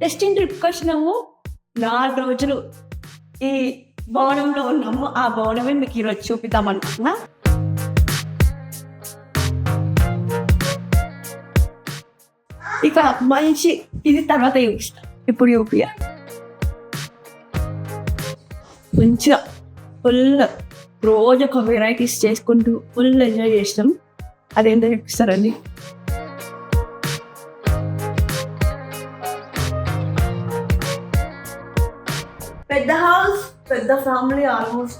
Testing ట్రిప్కి వచ్చినాము. నాలుగు రోజులు ఈ భవనంలో ఉన్నాము. ఆ భవనమే మీకు ఈరోజు చూపిద్దాం అనుకున్నా ఇక మంచి ఇది తర్వాత చూపిస్తా. ఇప్పుడు చూపియ. మంచిగా ఫుల్ రోజు ఒక వెరైటీస్ చేసుకుంటూ ఫుల్ ఎంజాయ్ చేసినాం. అదేంటో చూపిస్తారండి. పెద్ద ఫ్యామిలీ ఆల్మోస్ట్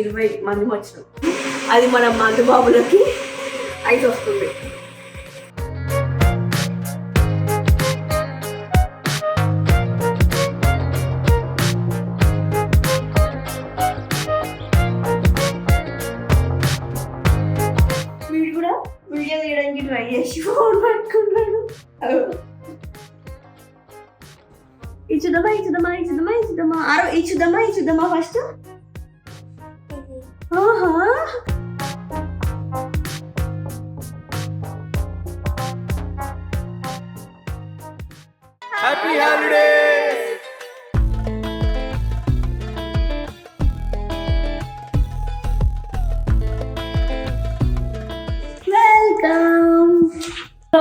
ఇరవై మంది వచ్చినాం. అది మన మధుబాబులకి ఐదు వస్తుంది.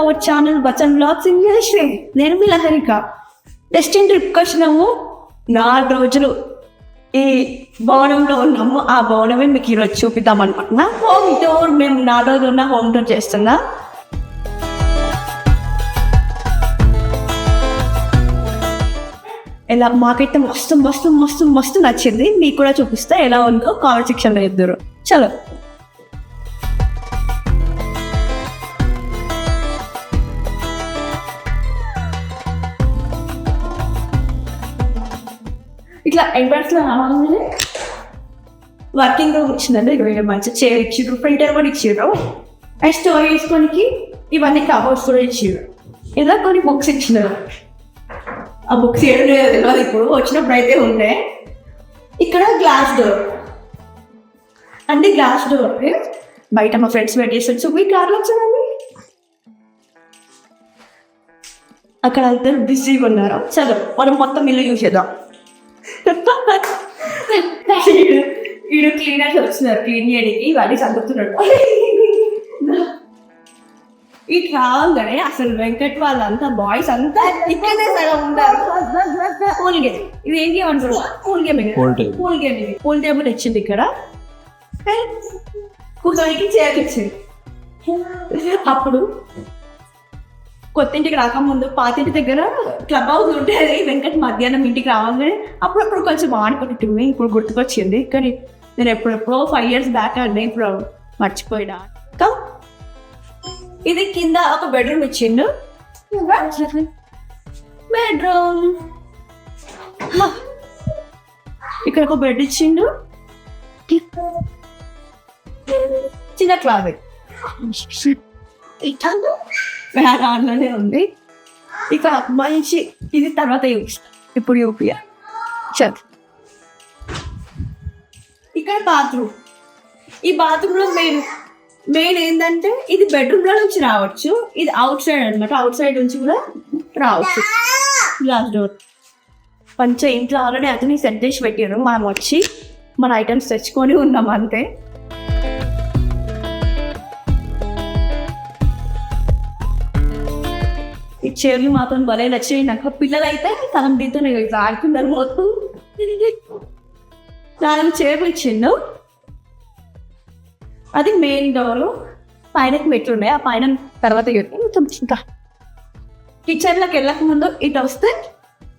Our channel Bachan blogs English నేను మీ లహరిక. డెస్టిన్ ట్రిప్కి వచ్చినాము. నాలుగు రోజులు ఈ భవనంలో ఉన్నాము. ఆ భవనమే మీకు ఈరోజు చూపిద్దాం అనుకుంటున్నా. హోమ్ టూర్ మేము నాలుగు రోజులు ఉన్న హోమ్ టూర్ చేస్తున్నా. ఎలా మాకైతే మస్తు మస్తు మస్తు మస్తు నచ్చింది. మీకు కూడా చూపిస్తా. ఎలా ఉందో కామెంట్ సెక్షన్లో ఇద్దరు చలో. ఇట్లా ఎంట్రన్స్లో రావాలని వర్కింగ్ రూమ్ ఇచ్చిందండి ఇక్కడ మంచి చైర్ ఇచ్చిండ్రు ప్రింటర్ కూడా ఇచ్చిండ్రు. అండ్ స్టోర్ చేసుకోనికి ఇవన్నీ కవర్స్ కూడా ఇచ్చిండ్రు. ఇలా కొన్ని బుక్స్ ఇచ్చినారు ఆ బుక్స్ ఏడు తెలియదు ఇప్పుడు వచ్చినప్పుడు అయితే ఉండే. ఇక్కడ గ్లాస్ డోర్ అంటే గ్లాస్ డోర్ బయట మా ఫ్రెండ్స్ వెయిట్ చేస్తారు. సో మీ కార్లో వచ్చారండి అక్కడ అందరు బిజీగా ఉన్నారు. చలో మనం మొత్తం ఇల్లు చూసేద్దాం. ఈడు క్లీనర్స్ వచ్చినారు క్లీన్ చేయడానికి ఇవన్నీ చదువుతున్నాడు ఇటు రాగానే అసలు వెంకట్ వాళ్ళంతా బాయ్స్ అంతా ఇక్కడే సగం ఉంటారు పూల్ గేమ్ ఇది ఏం గేమ్ అంటారు పూల్ గేమ్. పూల్ గేమ్ ఇది. పూల్ టేబుల్ ఇచ్చింది ఇక్కడ. కూర్చోనికి చైర్ ఇచ్చింది అప్పుడు కొత్త ఇంటికి రాకముందు పాతింటి దగ్గర క్లబ్ హౌస్ ఉండేది. వెంకట్ మధ్యాహ్నం ఇంటికి రావాలని అప్పుడప్పుడు కొంచెం ఆడుకుంటుంది ఇప్పుడు గుర్తుకొచ్చింది. కానీ నేను ఎప్పుడెప్పుడో ఫైవ్ ఇయర్స్ బ్యాక్ అండి. ఇప్పుడు మర్చిపోయినా. ఇది కింద ఒక బెడ్రూమ్ ఇచ్చిండు. బెడ్రూమ్ ఇక్కడ ఒక బెడ్ ఇచ్చిండు. చిన్న ఆన్లోనే ఉంది. ఇక మంచి ఇది తర్వాత చూపిస్తా. ఇప్పుడు చూపియ చల్. ఇక్కడ బాత్రూమ్. ఈ బాత్రూమ్లో మెయిన్ మెయిన్ ఏంటంటే ఇది బెడ్రూమ్లో నుంచి రావచ్చు. ఇది అవుట్ సైడ్ అనమాట అవుట్ సైడ్ నుంచి కూడా రావచ్చు. గ్లాస్ డోర్ పంచ ఇంట్లో ఆల్రెడీ అతని సెట్ చేసి పెట్టారు మనం వచ్చి మన ఐటమ్స్ తెచ్చుకొని ఉన్నాం అంతే. చీరలు మాత్రం భలే నచ్చాయి నాకు పిల్లలు అయితే తనం దీంతో ఇట్లా ఆడుతున్నారు మొత్తం. నాలుగు చీరలు ఇచ్చిండు. అది మెయిన్ డోర్ పైన మెట్లు ఉన్నాయి. ఆ పైన తర్వాత ఇంకా కిచెన్లోకి వెళ్ళక ముందు ఇటు వస్తే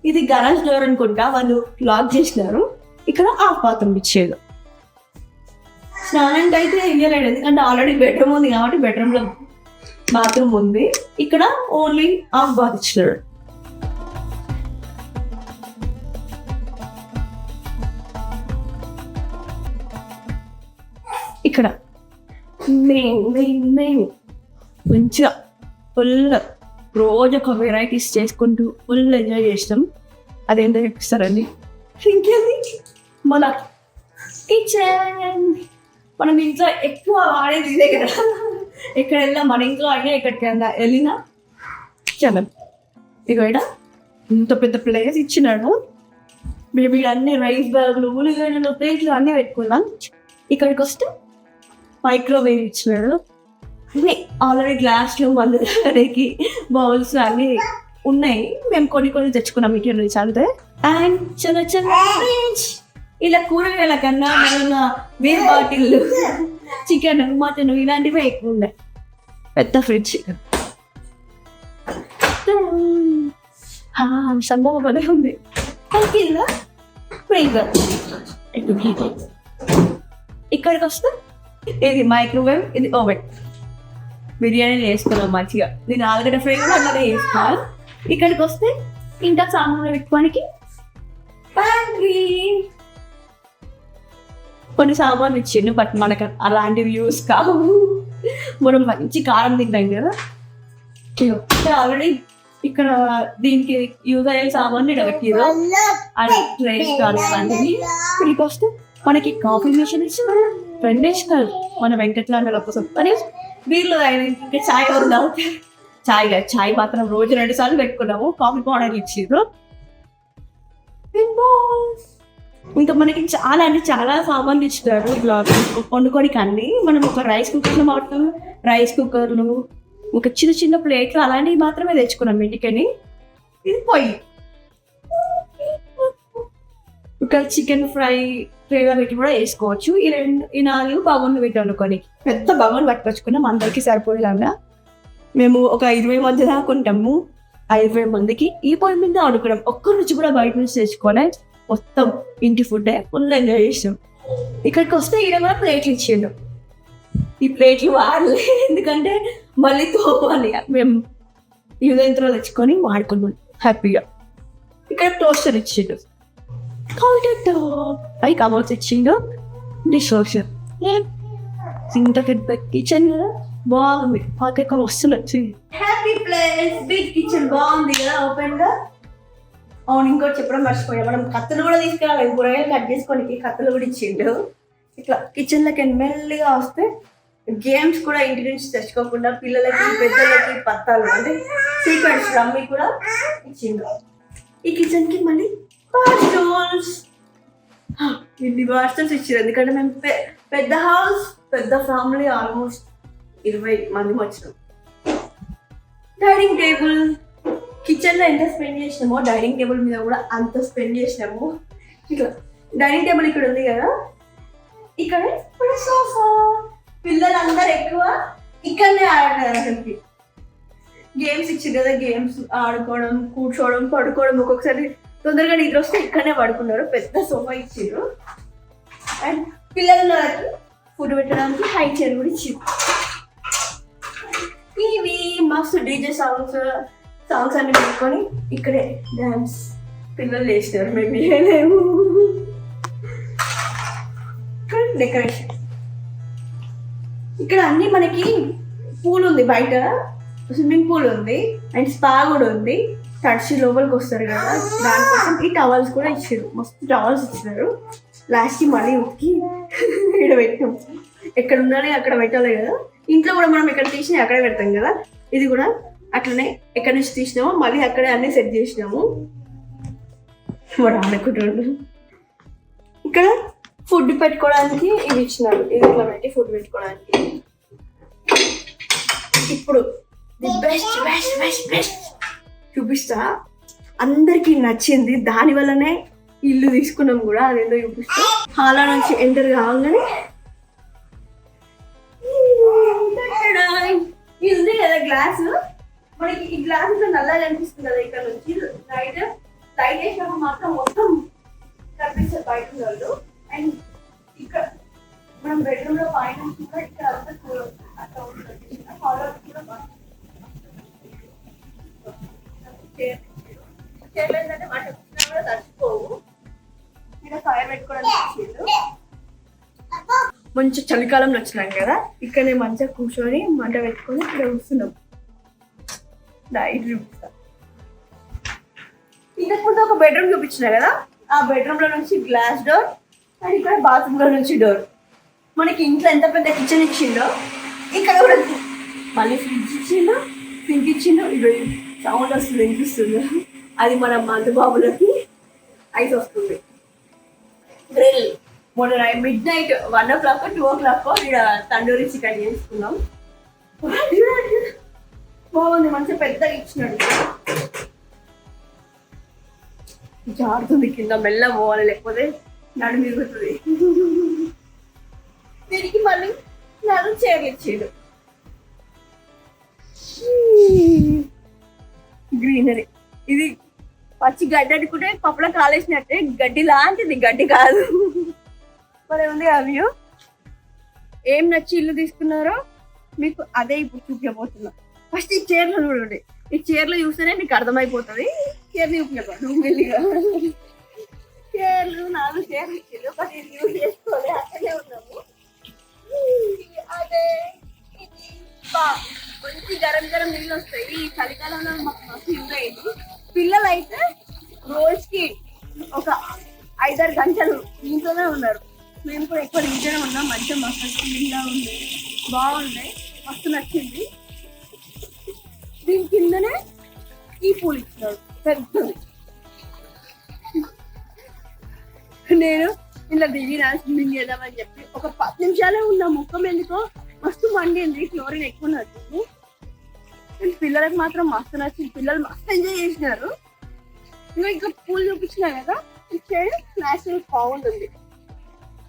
ఇది గరాజ్ డోర్ అనుకుంటా. వాళ్ళు లాక్ చేసినారు. ఇక్కడ ఆ బాత్రూమ్ ఇచ్చేది స్నానానికి అయితే వేయలేడు ఎందుకంటే ఆల్రెడీ బెడ్రూమ్ ఉంది కాబట్టి బెడ్రూమ్లో బాత్రూమ్ ఉంది. ఇక్కడ ఓన్లీ హాఫ్ బాత్ ఇచ్చినాడు ఇక్కడ. మెయిన్ మెయిన్ మెయిన్ మంచిగా ఫుల్ రోజు ఒక వెరైటీస్ చేసుకుంటూ ఫుల్ ఎంజాయ్ చేసినాం అదేంటో చెప్పిస్తారండి ఇంకేంది? మన కిచెన్ మనం ఇంట్లో ఎక్కువ వాడేది ఇదే కదా. ఎక్కడ వెళ్ళినా మన ఇంట్లో అయినా ఎక్కడికి వెళ్ళినా? వెళ్ళినా? చలం ఇక ఇంత పెద్ద ప్లేస్ ఇచ్చినాడు. మేము ఇక్కడ అన్ని రైస్ బ్యాగులు ఉల్లిగడ్డలు ప్లేట్లు అన్నీ పెట్టుకున్నాం. ఇక్కడికి వస్తే మైక్రోవేవ్ ఇచ్చినాడు. ఆల్రెడీ గ్లాస్లు మందులకి బౌల్స్ అన్నీ ఉన్నాయి. మేము కొన్ని కొన్ని తెచ్చుకున్నాం ఇంటి చదివితే అండ్ చాలా చాలా. ఇలా కూరగాయల కన్నా మన బీర్ బాటిల్ చికెన్ మటన్ ఇలాంటివి ఎక్కువ ఉన్నాయి పెద్ద ఫ్రిడ్జ్ సంభవం ఉంది. ఫ్రీజర్. ఇక్కడికి వస్తే ఇది మైక్రోవేవ్ ఇది ఓవెన్. బిర్యానీ వేసుకున్నాం మంచిగా. నేను ఆలుగడ్డ ఫ్రై కూడా అన్నదే వేసుకున్నాను ఇక్కడికి వస్తే ఇంకా సామాన్లు పెట్టుకోనికి. కొన్ని సామాన్లు ఇచ్చిండు బట్ మనకు అలాంటివి యూస్ కావు. మనం మంచి కారం తింటాం కదా. ఆల్రెడీ ఇక్కడ దీనికి యూజ్ అయ్యే సామాన్లు ఇక్కడ పెట్టిరు అది ట్రేస్ ఇక్కడికి వస్తే మనకి కాఫీ మిషన్ ఇచ్చారు. ఫ్రెండ్ మన వెంకట్లాండ కోసం. అని వీళ్ళు ఇంకా చాయ్ ఎవరు తాగుతారు? చాయ్ చాయ్ మాత్రం రోజు రెండు సార్లు పెట్టుకున్నాము. కాఫీ పౌడర్ ఇచ్చిండ్రు. ఇంకా మనకి చాలా అంటే చాలా సామాన్లు ఇచ్చారు ఇట్లా వండుకోనికి అన్ని. మనం ఒక రైస్ కుక్కర్లు మాత్రం రైస్ కుక్కర్లు ఒక చిన్న చిన్న ప్లేట్లు అలాంటివి మాత్రమే తెచ్చుకున్నాం ఇంటికని ఇది పొయ్యి. ఇక్కడ చికెన్ ఫ్రై ఫ్లేవర్ పెట్టి కూడా వేసుకోవచ్చు. ఈ రెండు ఈ నాలుగు బగోన్లు పెట్టి వండుకొని. పెద్ద బగోన్ పట్టుకొచ్చుకున్నాం. అందరికీ సరిపోయేలాగా. మేము ఒక ఇరవై మంది దాకా ఉంటాము. ఇరవై మందికి ఈ పొయ్యి మీద వండుకున్నాం. ఒక్క రుచి కూడా బయట నుంచి తెచ్చుకొని మొత్తం ఇంటి ఫుడ్ ఫుల్ ఎంజాయ్ చేసాం ఇక్కడికి వస్తే ఈయన కూడా ప్లేట్లు ఇచ్చిండు. ఈ ప్లేట్లు వాడలే ఎందుకంటే మళ్ళీ తోపాలి మేము యూజంత్రం తెచ్చుకొని వాడుకున్నాం. హ్యాపీగా. ఇక్కడ టోస్టర్ ఇచ్చిండు. కౌంటర్ టాప్ పై కమోట్స్ ఇచ్చిండు. డిష్ వాషర్ ఇంత పెద్ద కిచెన్ బాగుంది. పాకెట్ వస్తుంది వచ్చింది హ్యాపీ ప్లేస్ బిగ్ కిచెన్ బాగుంది కదా ఓపెన్గా? అవును ఇంకోటి చెప్పడం మర్చిపోయా. మనం కత్తులు కూడా తీసుకెళ్ళాలి. కూరగాయలు కట్ చేసుకోనికి కత్తులు కూడా ఇచ్చిండు. ఇట్లా కిచెన్లోకి మెల్లిగా వస్తే గేమ్స్ కూడా ఇంటి నుంచి తెచ్చుకోకుండా పిల్లలకి పెద్దలకి పత్తాలు అంటే సీక్వెన్స్ రమ్మి కూడా ఇచ్చిండు. ఈ కిచెన్కి మళ్ళీ బాస్టోల్స్ ఇన్ని బాస్టోల్స్ ఇచ్చారు ఎందుకంటే మేము పె- పెద్ద హౌస్ పెద్ద ఫ్యామిలీ ఆల్మోస్ట్ ఇరవై మంది వచ్చినాం. డైనింగ్ టేబుల్ కిచెన్లో ఎంత స్పెండ్ చేసినామో డైనింగ్ టేబుల్ మీద కూడా అంత స్పెండ్ చేసినాము. ఇట్లా డైనింగ్ టేబుల్ ఇక్కడ ఉంది కదా? ఇక్కడ ఇప్పుడు సోఫా. పిల్లలందరూ ఎక్కువ ఇక్కడనే ఆడారు అసలుకి. గేమ్స్ ఇచ్చింది కదా గేమ్స్ ఆడుకోవడం కూర్చోవడం పడుకోవడం ఒక్కొక్కసారి తొందరగా నిద్ర వస్తే ఇక్కడనే పడుకున్నారు పెద్ద సోఫా ఇచ్చారు అండ్ పిల్లలకి ఫుడ్ పెట్టడానికి హై చైర్ కూడా ఇచ్చింది ఇవి మస్తు డీజే సాంగ్స్ సాంగ్స్ అన్ని పెట్టుకొని ఇక్కడే డాన్స్. పిల్లలు వేసినారు మేము ఇక్కడ డెకరేషన్. ఇక్కడ అన్ని మనకి పూల్ ఉంది బయట. స్విమ్మింగ్ పూల్ ఉంది. అండ్ స్పా కూడా ఉంది. తడిచి లోపలికి వస్తారు కదా. దానికోసం ఈ టవల్స్ కూడా ఇచ్చారు. మస్తు టవల్స్ ఇచ్చినారు. లాస్ట్కి మళ్ళీ ఉతికి ఇక్కడ పెట్టాం ఎక్కడ ఉండాలి అక్కడ పెట్టాలి కదా. ఇంట్లో కూడా మనం ఎక్కడ తీసినా అక్కడే పెడతాం కదా. ఇది కూడా అట్లనే ఎక్కడి నుంచి తీసినామో మళ్ళీ అక్కడే అన్ని సెట్ చేసినాము. వాడు ఆడుకుంటాడు ఇక్కడ ఫుడ్ పెట్టుకోవడానికి ఇవి ఇచ్చినారు. ఇది ఇట్లా పెట్టి ఫుడ్ పెట్టుకోవడానికి. ఇప్పుడు the best best best best చూపిస్తా. అందరికి నచ్చింది. దాని వల్లనే ఇల్లు తీసుకున్నాం కూడా. అదేందో చూపిస్తా. హాలా నుంచి ఎంటర్ కావాలని ఇది ఉంది కదా గ్లాసు మనకి ఈ గ్లాస్ ఇట్లా నల్లగా అనిపిస్తుంది కదా ఇక్కడ నుంచి. లైట్ లైట్ వేసినప్పుడు మాత్రం మొత్తం కనిపిస్తారు బయట వాళ్ళు. అండ్ ఇక్కడ మనం బెడ్రూమ్లో పైన కూడా ఇక్కడ అంతా చూడవచ్చు అట్లా ఉంటుంది. హాల్లో కూడా బాగా చైర్లు ఏంటంటే మాట కూడా తడిచిపోవు ఇక్కడ ఫైర్ పెట్టుకోవడానికి ఇచ్చిండు మంచి చలికాలంలో వచ్చినాం కదా. ఇక్కడనే మంచిగా కూర్చొని మంట పెట్టుకొని ఇక్కడ కూర్చున్నాం. డైట్ చూపిస్తా. ఇంతకుముందు ఒక బెడ్రూమ్ చూపించిన కదా? ఆ బెడ్రూమ్లో నుంచి గ్లాస్ డోర్ అండ్ ఇక్కడ బాత్రూమ్లో నుంచి డోర్. మనకి ఇంట్లో ఎంత పెద్ద కిచెన్ ఇచ్చిండో ఇక్కడ కూడా మళ్ళీ ఫ్రిడ్జ్ ఇచ్చిండు సింక్ ఇచ్చిండు ఇది సౌండ్ వస్తుంది వినిపిస్తుంది? అది మన మందుబాబులకి ఐస్ వస్తుంది. గ్రిల్. మొన్న midnight one o'clock two o'clock ఇక్కడ తండూరి చికెన్ చేసుకున్నాం. బాగుంది మంచిగా పెద్దగా ఇచ్చినాడు. జారుతుంది కింద మెల్ల పోవాలి లేకపోతే నడు మిగుతుంది తిరిగి మళ్ళీ నడు చేరిచ్చాడు గ్రీనరీ. ఇది పచ్చి గడ్డి అనుకుంటే పప్పులో కాలేసినట్టే గడ్డి లాంటిది గడ్డి కాదు. మరి ఉంది ఆ వ్యూ? ఏం నచ్చి ఇల్లు తీసుకున్నారో మీకు అదే ఇప్పుడు చూపించబోతున్నా. ఫస్ట్ ఈ చీరలు చూడండి. ఈ చీరలు చూస్తేనే నీకు అర్థమైపోతుంది. చీరలు చూపించబోతుంది మెల్లిగా చీరలు నాలుగు చీరలు ఇచ్చిండు బట్ ఇది యూజ్ చేసుకోవాలి అక్కడే ఉన్నాము. అదే ఇది బా మంచి గరం గరం నీళ్ళు వస్తాయి. ఈ చలికాలంలో మాకు మస్తు యూజ్ అయ్యింది. పిల్లలు అయితే రోజుకి ఒక ఐదారు గంటలు ఇంట్లోనే ఉన్నారు. మేము కూడా ఎక్కువ ఇంట్లోనే ఉన్నాం. మంచిగా మస్తు క్లీన్గా ఉంది. బాగుంది. మస్తు నచ్చింది. దీని కిందనే ఈ పూలు ఇచ్చినాడు పెద్దది. నేను ఇలా దిగి రా స్విమ్మింగ్ చేద్దామని చెప్పి ఒక పది నిమిషాలే ఉన్నా ముఖం ఎందుకో మస్తు మండింది క్లోరిన్ ఎక్కువ నచ్చింది. పిల్లలకు మాత్రం మస్తు నచ్చింది. పిల్లలు మస్తు ఎంజాయ్ చేసినారు. ఇంకా ఇంకా పూలు చూపించినా కదా ఇచ్చే నేషనల్ పౌండ్ ఉంది.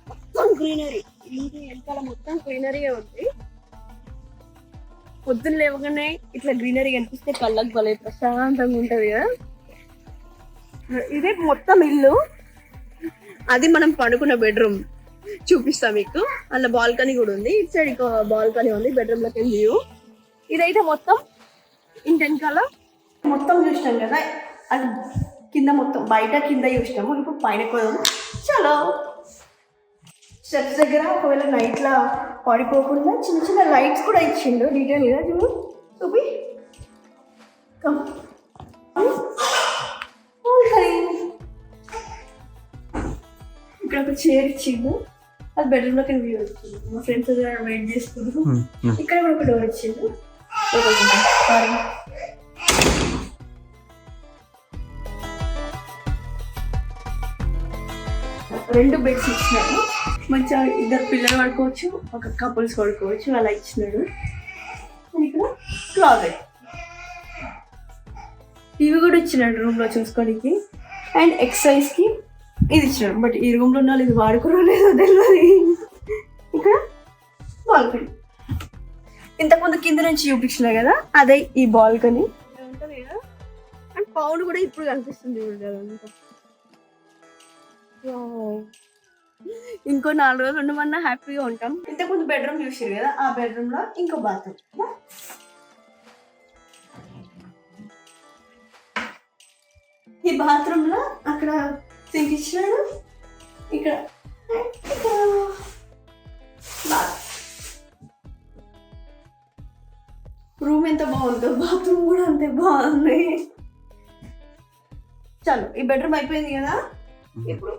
మొత్తం గ్రీనరీ ఇంటి వెనకాల మొత్తం గ్రీనరీ ఉంది. పొద్దున్న లేవగానే ఇట్లా గ్రీనరీ కనిపిస్తే కళ్ళకు భలే ప్రశాంతంగా ఉంటది కదా. ఇదే మొత్తం ఇల్లు. అది మనం పడుకున్న బెడ్రూమ్. చూపిస్తా మీకు. అలా బాల్కనీ కూడా ఉంది. ఇటు సైడ్ ఇంకో బాల్కనీ ఉంది. బెడ్రూమ్లోకి వ్యూ ఇదైతే మొత్తం ఇంటి వెనకాల మొత్తం చూసినాం కదా. అది కింద మొత్తం బయట కింద చూసినాము. ఇప్పుడు పైన కూడా చలో. స్టెప్స్ దగ్గర ఒకవేళ నైట్లా పడిపోకుండా చిన్న చిన్న లైట్స్ కూడా ఇచ్చిండు. డీటెయిల్గా చూడు. చూపి. కమ్ ఇక్కడ ఒక చైర్ ఇచ్చిండు. అది బెడ్రూమ్లోకి వ్యూ వచ్చింది మా ఫ్రెండ్స్ దగ్గర వెయిట్ చేసుకుంటూ. ఇక్కడ కూడా ఒక డోర్ ఇచ్చిండు. సారీ రెండు బెడ్స్ ఇచ్చినాడు మంచిగా ఇద్దరు పిల్లలు పడుకోవచ్చు ఒక కపుల్స్ పడుకోవచ్చు అలా ఇచ్చినాడు. ఇక్కడ క్లాజెట్ ఇవి కూడా ఇచ్చినాడు రూమ్లో అండ్ ఎక్సర్సైజ్కి ఇది ఇచ్చినాడు. బట్ ఈ రూమ్లో ఉన్న వాళ్ళు ఇది వాడుకోరో లేదో తెలియదు ఇక్కడ బాల్కనీ ఇంతకుముందు కింద నుంచి చూపించిన కదా అదే ఈ బాల్కనీ అండ్ పౌండ్ కూడా ఇప్పుడు కనిపిస్తుంది ఇంకో నాలుగు రోజులు ఉండమన్నా హ్యాపీగా ఉంటాం. ఇంతకుముందు బెడ్రూమ్ చూసారు కదా ఆ బెడ్రూమ్లో ఇంకో బాత్రూమ్ ఈ బాత్రూమ్లో అక్కడ సింక్ ఇచ్చినాడు. ఇక్కడ. రూమ్ ఎంత బాగుందో బాత్రూమ్ కూడా అంతే బాగుంది. చలో ఈ బెడ్రూమ్ అయిపోయింది కదా? ఇప్పుడు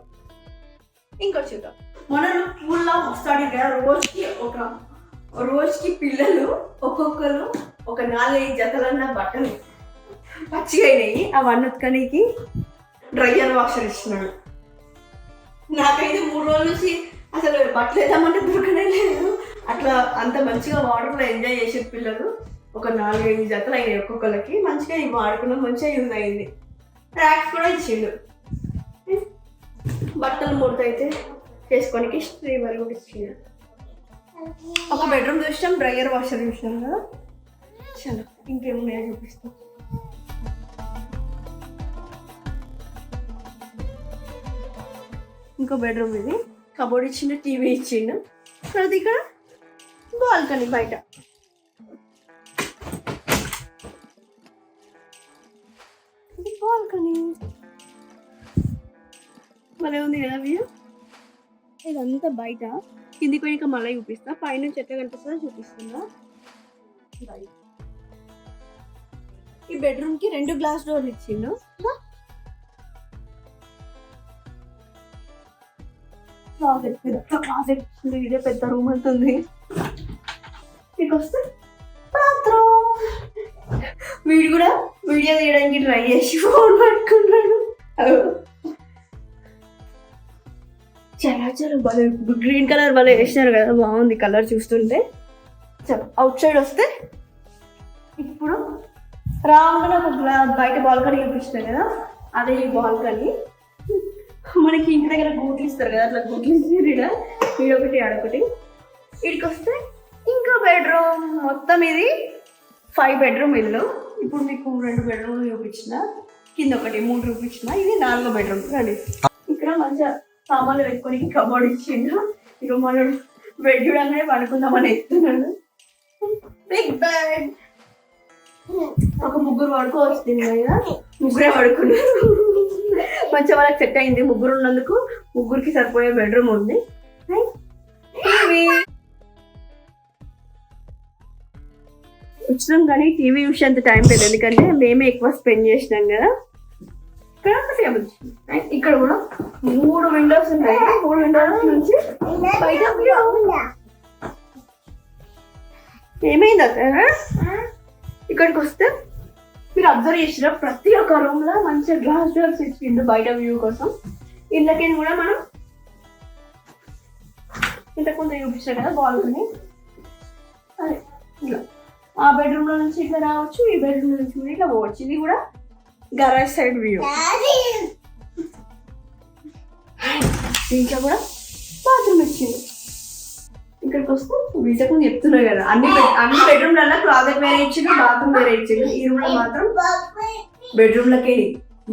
ఇంకోటి చూద్దాం. మనం స్కూల్లో వస్తాడు కదా రోజుకి ఒక రోజుకి పిల్లలు ఒక్కొక్కరు ఒక నాలుగైదు జతలన్న బట్టలు పచ్చిగా అయినాయి అవన్నీ ఉతకనికి డ్రైయర్ వాషర్ ఇస్తున్నాడు. నాకైతే మూడు రోజుల నుంచి అసలు బట్టలు వేద్దామంటే దొరకనే లేదు. అట్లా అంత మంచిగా వాటర్లో ఎంజాయ్ చేసే పిల్లలు. ఒక నాలుగైదు జతలు అయినాయి ఒక్కొక్కరికి మంచిగా ఇవి వాడుకున్నాం మంచిగా యూజ్ అయింది. ట్రాక్స్ కూడా ఇచ్చిండు. బట్టలు ముడత అయితే చేసుకోనికి స్ట్రీమర్ కూడా ఇచ్చింది ఒక బెడ్రూమ్ చూసాం డ్రైయర్ వాషర్ చూసాం కదా. చలో ఇంకేమున్నాయో చూపిస్తాం. ఇంకో బెడ్రూమ్ ఇది. కబోర్డ్ ఇచ్చిండు టీవీ ఇచ్చిండు. తర్వాత ఇక్కడ బాల్కనీ బయట. బాల్కనీ. భలే ఉంది కదా వ్యూ? ఇదంతా బయట. కిందికి పోయినాక మళ్ళీ చూపిస్తా. పైన ఎట్లా కనిపిస్తుందో? చూపిస్తున్నా బయట. ఈ బెడ్రూమ్కి రెండు గ్లాస్ డోర్లు ఇచ్చిండు. క్లాజెట్ పెద్ద క్లాజెట్ ఇచ్చిండు ఇదే పెద్ద రూమ్ అవుతుంది. మీకు వస్తే బాత్రూమ్ వీడు కూడా వీడియో తీయడానికి ట్రై చేసి ఫోన్ పట్టుకున్నాడు. చాలా చాలా భలే గ్రీన్ కలర్ భలే వేసినారు కదా బాగుంది కలర్ చూస్తుంటే. చలో అవుట్ సైడ్ వస్తే ఇప్పుడు రాగానే ఒక బయట బాల్కనీ చూపిస్తారు కదా అదే ఈ బాల్కనీ మనకి ఇంటి దగ్గర గూట్లు ఇస్తారు కదా అట్లా గూట్లు ఇచ్చారు ఈడ ఈడొకటి ఆడొకటి ఇక్కడికి వస్తే ఇంకా బెడ్రూమ్ మొత్తం ఇది ఫైవ్ బెడ్రూమ్ ఇల్లు. ఇప్పుడు మీకు రెండు బెడ్రూమ్ చూపించిన కింద ఒకటి మూడు చూపించిన ఇది నాలుగో బెడ్రూమ్ రండి. ఇక్కడ మంచిగా సామాన్లు పెట్టుకొని కబోర్డ్ ఇచ్చిండు. ఇక మనడు బెడ్ చూడగానే పడుకుందామని ఎత్తున్నాడు. బిగ్ బెడ్ ఒక ముగ్గురు పడుకోవచ్చు దీని మీద ముగ్గురే పడుకున్నారు. మంచిగా వాళ్ళకి సెట్ అయింది. ముగ్గురు ఉన్నందుకు ముగ్గురికి సరిపోయే బెడ్రూమ్ ఉంది. వచ్చినాం కానీ టీవీ చూసే అంత టైం లేదు. ఎందుకంటే మేమే ఎక్కువ స్పెండ్ చేసినాం కదా. ఇక్కడ ఒక టేబుల్ ఇక్కడ కూడా మూడు విండోస్ ఉన్నాయి. మూడు విండోస్ నుంచి బయట ఏమైంది అక్కడ ఇక్కడికి వస్తే మీరు అబ్జర్వ్ చేసిన ప్రతి ఒక్క రూమ్లో మంచిగా గ్లాస్ డోర్స్ ఇచ్చిండు బయట వ్యూ కోసం. ఇళ్ళకి కూడా మనం ఇంతకుముందు చూపించారు కదా బాల్కనీ అదే ఇలా. ఆ బెడ్రూమ్లో నుంచి ఇట్లా రావచ్చు ఈ బెడ్రూమ్ నుంచి కూడా ఇట్లా పోవచ్చు. ఇది కూడా గరాజ్ సైడ్ వ్యూ దీంట్లో కూడా బాత్రూమ్ ఇచ్చింది ఇక్కడికి వస్తే వీటకు చెప్తున్నా కదా అన్ని అన్ని బెడ్రూమ్లలో క్లాజెట్ వేరే ఇచ్చిండు బాత్రూమ్ వేరే ఇచ్చిండు. ఈ రూమ్లో మాత్రం బెడ్రూమ్ లకి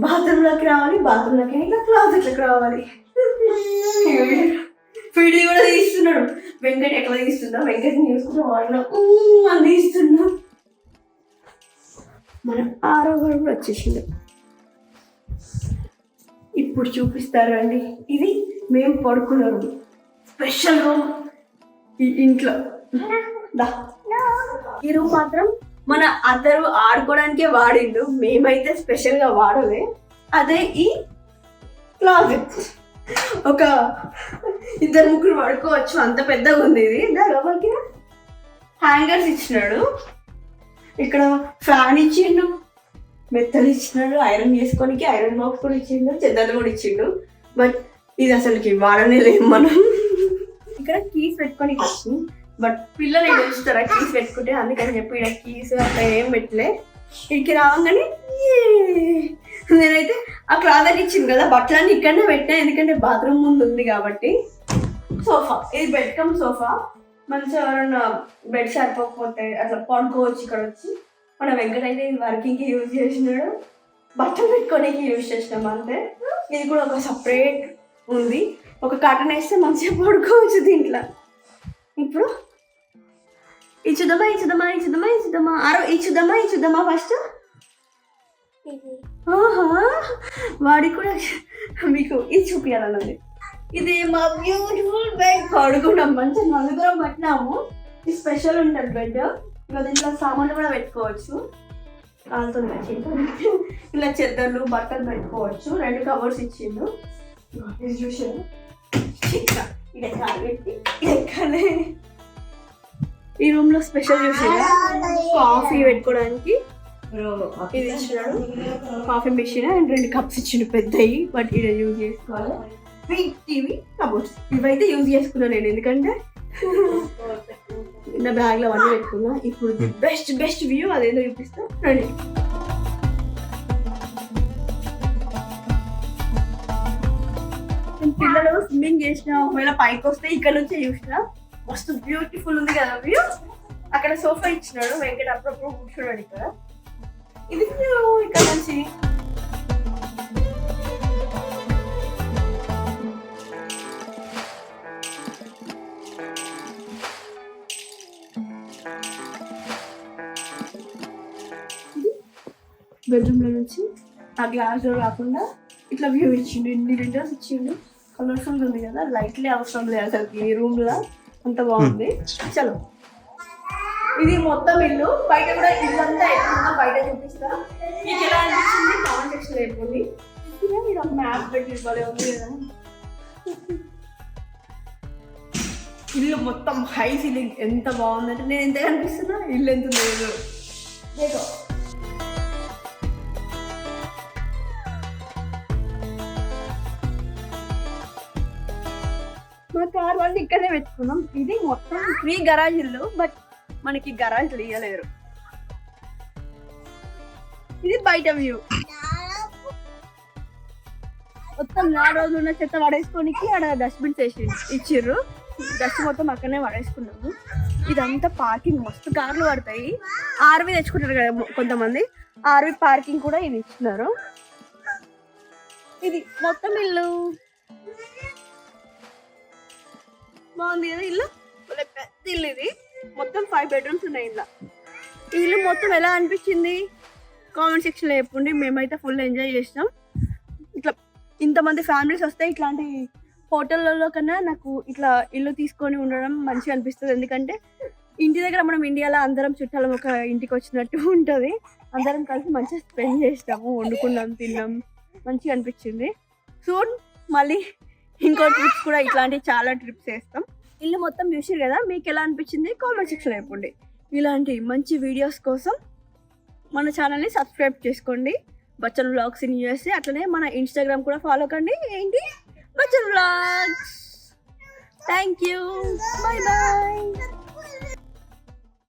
బాత్రూమ్లోకి రావాలి బాత్రూమ్ లకి ఇట్లా క్లాజెట్ లకి రావాలి వీడియో కూడా తీస్తున్నాడు. వెంకట్ ఎట్లా తీస్తున్నా? వెంకట్ చూసుకుంటే వాళ్ళు అని తీస్తున్నా. మన ఆరో వాడు కూడా వచ్చేసిండు ఇప్పుడు చూపిస్తారండి. ఇది మేము పడుకున్న రూమ్ స్పెషల్ రూమ్ ఈ ఇంట్లో. దా. ఈ రూమ్ మాత్రం మన అందరూ ఆడుకోవడానికే వాడిండు. మేమైతే స్పెషల్గా వాడలే. అదే ఈ క్లాజెట్ ఒక ఇద్దరు ముగ్గురు పడుకోవచ్చు. అంత పెద్దగా ఉంది ఇది. దా లోపలికి హ్యాంగర్స్ ఇచ్చినాడు. ఇక్కడ ఫ్యాన్ ఇచ్చిండు మెత్తలు ఇచ్చినాడు ఐరన్ చేసుకోనికి ఐరన్ బాక్స్ కూడా ఇచ్చిండు చెద్దలు కూడా ఇచ్చిండు. బట్ ఇది అసలుకి వాడనే లేదు మనం. ఇక్కడ కీస్ పెట్టుకొని వచ్చింది బట్ పిల్లలు ఏం చూస్తారా కీస్ పెట్టుకుంటే? అందుకని చెప్పి ఇక్కడ కీస్ అట్లా ఏం పెట్టలే. ఇక్కడికి రావంగానే నేనైతే ఆ క్లాదర్ ఇచ్చింది కదా బట్టలన్నీ ఇక్కడనే పెట్టినా ఎందుకంటే బాత్రూమ్ ముందు ఉంది కాబట్టి. సోఫా ఇది బెడ్ కమ్ సోఫా. మంచిగా ఎవరన్నా బెడ్ సరిపోకపోతే అట్లా పడుకోవచ్చు ఇక్కడ వచ్చి మన వెంకట అయితే ఇది వర్కింగ్కి యూజ్ చేసినాడు. బట్టలు పెట్టుకోనికి యూజ్ చేసినాం అంతే. ఇది కూడా ఒక సపరేట్ ఉంది. ఒక కాటన్ వేస్తే మంచిగా పడుకోవచ్చు దీంట్లో. ఇప్పుడు ఇచ్చుదమా ఇచ్చుదమా ఇచ్చుదమా ఇచ్చుదమా ఆరో ఇచ్చుదమా ఇచ్చుదమా ఫస్ట్ ఆహా వాడి కూడా మీకు ఇది చూపించాలన్నది ఇది మా బ్యూటిఫుల్ బెడ్ పడుకున్నాం మంచిగా నలుగురం పట్టినాము. ఇది స్పెషల్ ఉంటుంది బెడ్ ఇక దీంట్లో సామాన్లు కూడా పెట్టుకోవచ్చు. కాలుతుంది. ఇలా చెద్దర్లు బట్టలు పెట్టుకోవచ్చు. రెండు కవర్స్ ఇచ్చిండు. ఇది చూసాను ఎక్కాలి. ఈ రూమ్లో స్పెషల్ చూసాను కాఫీ పెట్టుకోవడానికి ఇది ఇచ్చినాడు కాఫీ మెషిన్ అండ్ రెండు కప్స్ ఇచ్చిండు పెద్దవి బట్ ఇది యూజ్ చేసుకోవాలి. బిగ్ టీవీ కబోర్డ్స్ ఇవైతే యూజ్ చేసుకున్నాను నేను. ఎందుకంటే నా బ్యాగ్లో అవన్నీ పెట్టుకున్నా. ఇప్పుడు బెస్ట్ బెస్ట్ వ్యూ అదేదో చూపిస్తా. రండి పిల్లలు స్విమ్మింగ్ చేసిన ఒకవేళ పైకి వస్తే ఇక్కడ నుంచే చూసిన. మస్తు బ్యూటిఫుల్ ఉంది కదా వ్యూ అక్కడ సోఫా ఇచ్చినాడు. వెంకట అప్పుడప్పుడు కూర్చున్నాడు ఇక్కడ. ఇది వ్యూ ఇక్కడ నుంచి? బెడ్రూమ్లో నుంచి ఆ గ్లాస్ డోర్ కాకుండా ఇట్లా వ్యూ ఇచ్చిండు ఇన్ని విండోస్ ఇచ్చిండు. కలర్ఫుల్ ఉంది కదా లైట్లే అవసరం లేదు అసలు ఈ రూమ్లో అంత బాగుంది. చలో. ఇది మొత్తం ఇల్లు. బయట కూడా ఇల్లు అంతా ఎట్లుందో బయట చూపిస్తా. మీకు ఎలా అనిపించింది? కామెంట్ సెక్షన్ అయిపోయింది మీరు ఒక మ్యాప్ పెట్టి ఇవ్వాలి ఉంది కదా? ఇల్లు మొత్తం హై సీలింగ్ ఎంత బాగుందంటే నేను ఎంత కనిపిస్తున్నా ఇల్లు ఎంత లేదు లేదో మా కార్ వాళ్ళు ఇక్కడే పెట్టుకున్నాం. ఇది మొత్తం ఫ్రీ గరాజ్ ఇల్లు బట్ మనకి గరాజ్ ఇయ్యలేరు ఇది బయట వ్యూ మొత్తం నా రోజు ఉన్న చెత్త పడేసుకోనికి ఆడ డస్ట్బిన్స్ వేసి ఇచ్చిర్రు. డస్ట్ మొత్తం అక్కడనే పడేసుకున్నాము. ఇదంతా పార్కింగ్ మస్తు కార్లు పడతాయి. ఆర్వి తెచ్చుకుంటారు కదా కొంతమంది. ఆర్వి పార్కింగ్ కూడా ఇది ఇచ్చినారు. ఇది మొత్తం ఇల్లు. బాగుంది కదా ఇల్లు? పెద్ద ఇల్లు ఇది. మొత్తం ఫైవ్ బెడ్రూమ్స్ ఉన్నాయి ఇందులో. ఈ ఇల్లు మొత్తం ఎలా అనిపించింది? కామెంట్ సెక్షన్లో చెప్పండి. మేమైతే ఫుల్ ఎంజాయ్ చేసినాం. ఇట్లా ఇంతమంది ఫ్యామిలీస్ వస్తే ఇట్లాంటి హోటళ్ళలో కన్నా నాకు ఇట్లా ఇల్లు తీసుకొని ఉండడం మంచిగా అనిపిస్తుంది. ఎందుకంటే ఇంటి దగ్గర మనం ఇండియాలో అందరం చుట్టాలం ఒక ఇంటికి వచ్చినట్టు ఉంటుంది. అందరం కలిసి మంచిగా స్పెండ్ చేస్తాము వండుకున్నాం తిన్నాం. మంచిగా అనిపించింది. సో మళ్ళీ ఇంకో ట్రిప్స్ కూడా ఇట్లాంటి చాలా ట్రిప్స్ వేస్తాం ఇల్లు మొత్తం చూసారు కదా మీకు ఎలా అనిపించింది? కామెంట్ సెక్షన్ చెప్పండి. ఇలాంటి మంచి వీడియోస్ కోసం మన ఛానల్ని సబ్స్క్రైబ్ చేసుకోండి. బచ్చన్ వ్లాగ్స్ ఇన్ యూఎస్ఏ అట్లనే మన ఇన్స్టాగ్రామ్ కూడా ఫాలో కండి. ఏంటి? Bachchan vlogs thank you bye bye